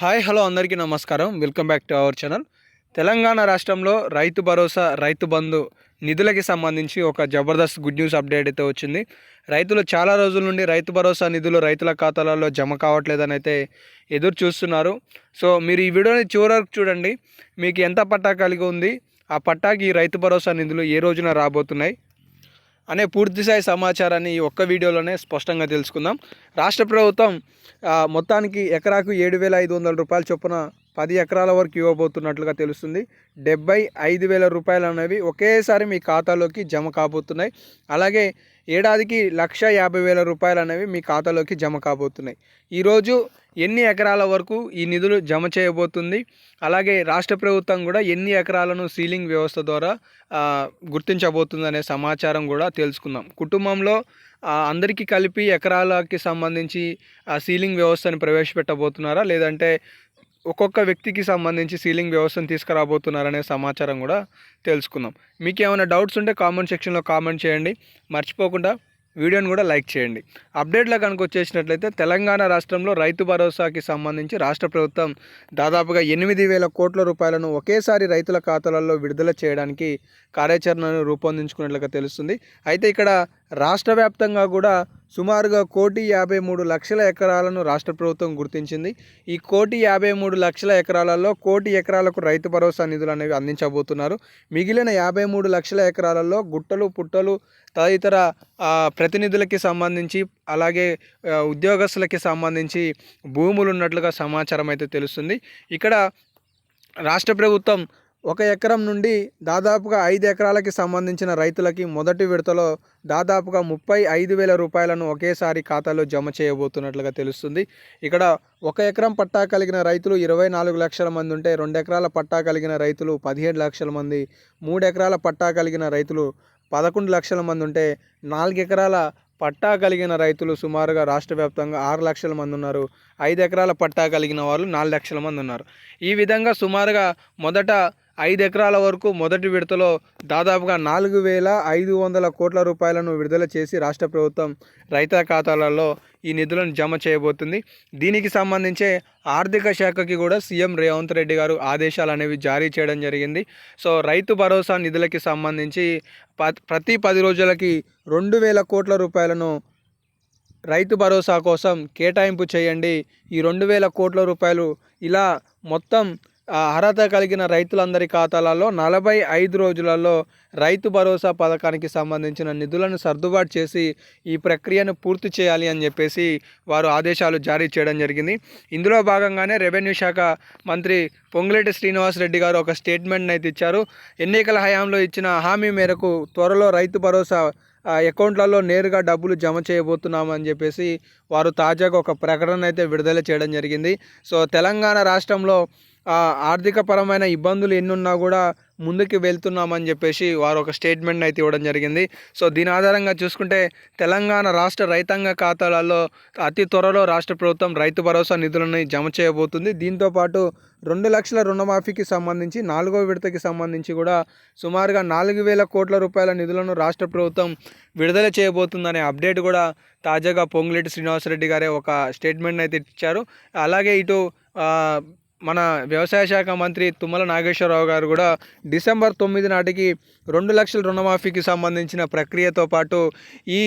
Hi hello అందరికీ నమస్కారం. Welcome back to our channel. Telangana రాష్ట్రంలో రైతు భరోసా రైతు బంధు నిధులకి సంబంధించి ఒక జబర్దస్త్ గుడ్ న్యూస్ అప్డేట్ అయితే వచ్చింది. రైతులు చాలా రోజుల నుండి రైతు భరోసా నిధులు రైతుల ఖాతాలలో జమ కావట్లేదని అయితే ఎదురు చూస్తున్నారు. సో మీరు ఈ వీడియోని చివరకు చూడండి. మీకు ఎంత పట్టా కలిగి ఉంది? ఆ పట్టాకి ఈ రైతు భరోసా నిధులు ఏ రోజున రాబోతున్నాయి? అనే పూర్తిస్థాయి సమాచారాన్ని ఈ ఒక్క వీడియోలోనే స్పష్టంగా తెలుసుకుందాం. రాష్ట్ర ప్రభుత్వం మొత్తానికి ఎకరాకు ఏడు వేల ఐదు వందల రూపాయల చొప్పున పది ఎకరాల వరకు ఇవ్వబోతున్నట్లుగా తెలుస్తుంది. డెబ్బై ఐదు వేల రూపాయలు అనేవి ఒకేసారి మీ ఖాతాలోకి జమ కాబోతున్నాయి. అలాగే ఏడాదికి లక్ష యాభై వేల రూపాయలు అనేవి మీ ఖాతాలోకి జమ కాబోతున్నాయి. ఈరోజు ఎన్ని ఎకరాల వరకు ఈ నిధులు జమ చేయబోతుంది? అలాగే రాష్ట్ర ప్రభుత్వం కూడా ఎన్ని ఎకరాలను సీలింగ్ వ్యవస్థ ద్వారా గుర్తించబోతుందనే సమాచారం కూడా తెలుసుకుందాం. కుటుంబంలో అందరికీ కలిపి ఎకరాలకి సంబంధించి ఆ సీలింగ్ వ్యవస్థను ప్రవేశపెట్టబోతున్నారా? లేదంటే ఒక్కొక్క వ్యక్తికి సంబంధించి సీలింగ్ వ్యవస్థను తీసుకురాబోతున్నారనే సమాచారం కూడా తెలుసుకుందాం. మీకు ఏమైనా డౌట్స్ ఉంటే కామెంట్ సెక్షన్లో కామెంట్ చేయండి. మర్చిపోకుండా వీడియోని కూడా లైక్ చేయండి. అప్డేట్లో కనుక వచ్చేసినట్లయితే తెలంగాణ రాష్ట్రంలో రైతు భరోసాకి సంబంధించి రాష్ట్ర ప్రభుత్వం దాదాపుగా ఎనిమిది వేల కోట్ల రూపాయలను ఒకేసారి రైతుల ఖాతాలలో విడుదల చేయడానికి కార్యాచరణను రూపొందించుకున్నట్లుగా తెలుస్తుంది. అయితే ఇక్కడ రాష్ట్ర వ్యాప్తంగా కూడా సుమారుగా కోటి యాభై మూడు లక్షల ఎకరాలను రాష్ట్ర ప్రభుత్వం గుర్తించింది. ఈ కోటి యాభై మూడు లక్షల ఎకరాలలో కోటి ఎకరాలకు రైతు భరోసా నిధులు అనేవి అందించబోతున్నారు. మిగిలిన యాభై మూడు లక్షల ఎకరాలలో గుట్టలు పుట్టలు తదితర ప్రతినిధులకి సంబంధించి అలాగే ఉద్యోగస్తులకి సంబంధించి భూములు ఉన్నట్లుగా సమాచారం అయితే తెలుస్తుంది. ఇక్కడ రాష్ట్ర ప్రభుత్వం ఒక ఎకరం నుండి దాదాపుగా ఐదు ఎకరాలకి సంబంధించిన రైతులకి మొదటి విడతలో దాదాపుగా ముప్పై ఐదు వేల రూపాయలను ఒకేసారి ఖాతాలో జమ చేయబోతున్నట్లుగా తెలుస్తుంది. ఇక్కడ ఒక ఎకరం పట్టా కలిగిన రైతులు ఇరవై నాలుగు లక్షల మంది ఉంటే రెండు ఎకరాల పట్టా కలిగిన రైతులు పదిహేడు లక్షల మంది మూడు ఎకరాల పట్టా కలిగిన రైతులు పదకొండు లక్షల మంది ఉంటే నాలుగు ఎకరాల పట్టా కలిగిన రైతులు సుమారుగా రాష్ట్ర వ్యాప్తంగా ఆరు లక్షల మంది ఉన్నారు. ఐదు ఎకరాల పట్టా కలిగిన వాళ్ళు నాలుగు లక్షల మంది ఉన్నారు. ఈ విధంగా సుమారుగా మొదట ఐదు ఎకరాల వరకు మొదటి విడతలో దాదాపుగా నాలుగు వేల ఐదు వందల కోట్ల రూపాయలను విడుదల చేసి రాష్ట్ర ప్రభుత్వం రైతుల ఖాతాలలో ఈ నిధులను జమ చేయబోతుంది. దీనికి సంబంధించే ఆర్థిక శాఖకి కూడా సీఎం రేవంత్ రెడ్డి గారు ఆదేశాలు అనేవి జారీ చేయడం జరిగింది. సో రైతు భరోసా నిధులకి సంబంధించి ప- ప్రతి పది రోజులకి రెండు వేల కోట్ల రూపాయలను రైతు భరోసా కోసం కేటాయింపు చేయండి. ఈ రెండు వేల కోట్ల రూపాయలు ఇలా మొత్తం అర్హత కలిగిన రైతులందరి ఖాతాలలో నలభై ఐదు రోజులలో రైతు భరోసా పథకానికి సంబంధించిన నిధులను సర్దుబాటు చేసి ఈ ప్రక్రియను పూర్తి చేయాలి అని చెప్పేసి వారు ఆదేశాలు జారీ చేయడం జరిగింది. ఇందులో భాగంగానే రెవెన్యూ శాఖ మంత్రి పొంగులేటి శ్రీనివాస్ రెడ్డి గారు ఒక స్టేట్మెంట్ని అయితే ఇచ్చారు. ఎన్నికల హయాంలో ఇచ్చిన హామీ మేరకు త్వరలో రైతు భరోసా అకౌంట్లలో నేరుగా డబ్బులు జమ చేయబోతున్నామని అని చెప్పేసి వారు తాజాగా ఒక ప్రకటన అయితే విడుదల చేయడం జరిగింది. సో తెలంగాణ రాష్ట్రంలో ఆర్థికపరమైన ఇబ్బందులు ఎన్నున్నా కూడా ముందుకు వెళ్తున్నామని చెప్పేసి వారు ఒక స్టేట్మెంట్ అయితే ఇవ్వడం జరిగింది. సో దీని ఆధారంగా చూసుకుంటే తెలంగాణ రాష్ట్ర రైతాంగ ఖాతాలలో అతి త్వరలో రాష్ట్ర ప్రభుత్వం రైతు భరోసా నిధులను జమ చేయబోతుంది. దీంతోపాటు రెండు లక్షల రుణమాఫీకి సంబంధించి నాలుగో విడతకి సంబంధించి కూడా సుమారుగా నాలుగు వేల కోట్ల రూపాయల నిధులను రాష్ట్ర ప్రభుత్వం విడుదల చేయబోతుందనే అప్డేట్ కూడా తాజాగా పొంగులేటి శ్రీనివాసరెడ్డి గారే ఒక స్టేట్మెంట్ అయితే ఇచ్చారు. అలాగే ఇటు మన వ్యవసాయ శాఖ మంత్రి తుమ్మల నాగేశ్వరరావు గారు కూడా డిసెంబర్ తొమ్మిది నాటికి రెండు లక్షల రుణమాఫీకి సంబంధించిన ప్రక్రియతో పాటు ఈ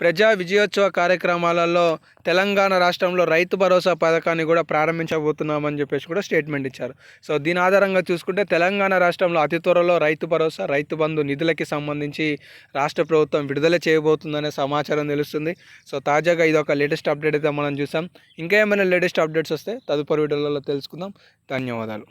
ప్రజా విజయోత్సవ కార్యక్రమాలలో తెలంగాణ రాష్ట్రంలో రైతు భరోసా పథకాన్ని కూడా ప్రారంభించబోతున్నామని చెప్పేసి కూడా స్టేట్మెంట్ ఇచ్చారు. సో దీని ఆధారంగా చూసుకుంటే తెలంగాణ రాష్ట్రంలో అతి త్వరలో రైతు భరోసా రైతు బంధు నిధులకి సంబంధించి రాష్ట్ర ప్రభుత్వం విడుదల చేయబోతుందనే సమాచారం తెలుస్తుంది. సో తాజాగా ఇది ఒక లేటెస్ట్ అప్డేట్ అయితే మనం చూసాం. ఇంకా ఏమైనా లేటెస్ట్ అప్డేట్స్ వస్తే తదుపరి వీడియోలలో తెలుసుకుందాం. ధన్యవాదాలు